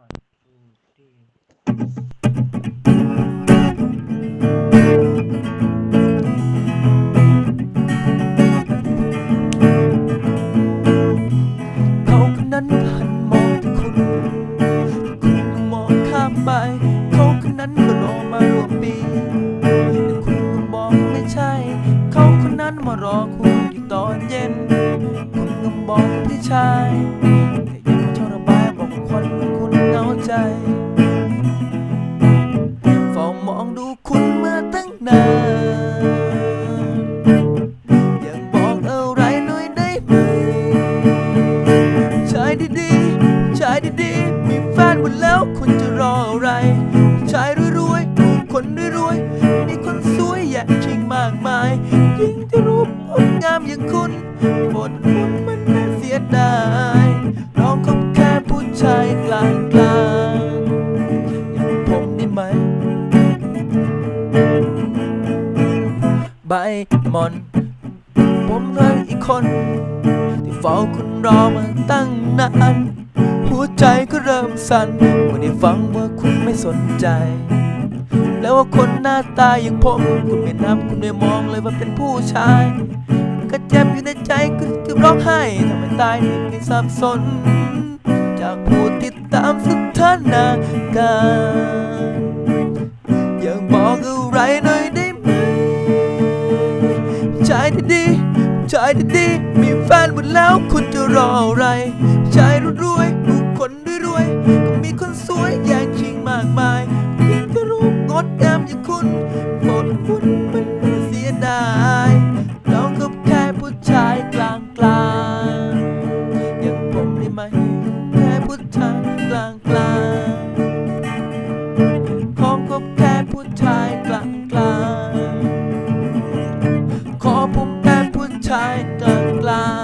one two three เขาคนนั้นหันมองที่คุณคุณก็มองข้ามไปเขาคนนั้นก็รอมารวมปีแต่คุณก็บอกไม่ใช่ เขาคนนั้นมารอคุณอยู่ตอนเย็น คุณก็บอกพี่ชาย ใจ เฝ้ามองดูคุณเมาตั้งนานยังบอกอะไรหน่อยได้ไหมชายดีๆชายดีๆ มีแฟนหมดแล้วคุณจะรออะไร ชายรวยๆผู้คนรวยๆมีคนสวยแยะชิงมากมายยิ่งจะรูปงงามอย่างคุณบทคุณ ใบหมอนผมเลยอีกคน ที่เฝ้าคุณรอมาตั้งนานหัวใจก็เริ่มสั่นเมื่อได้ฟังว่าคุณไม่สนใจ แล้วว่าคนหน้าตาอย่างผม คุณไม่นับคุณไม่มองเลยว่าเป็นผู้ชาย ก็เจ็บอยู่ในใจก็เกือบร้องไห้ทำให้ตายที่ไม่สับสน จากผู้ติดตามสถานการณ์ยังบอกอะไรหน่อย ชายดีๆชายดีๆมีแฟนหมดแล้วคุณจะรออะไรชายรวยๆผู้คนรวยๆก็มีคนสวยอย่างชิงมากมายยิ่งจะรูปงดงามอย่างคุณโปรดคุณมันเสียดายลองกับแค่ผู้ชายกลางกลางอย่างผมได้ไหมแค่ผู้ชายกลางกลางๆขอคบแค่ผู้ชายางๆ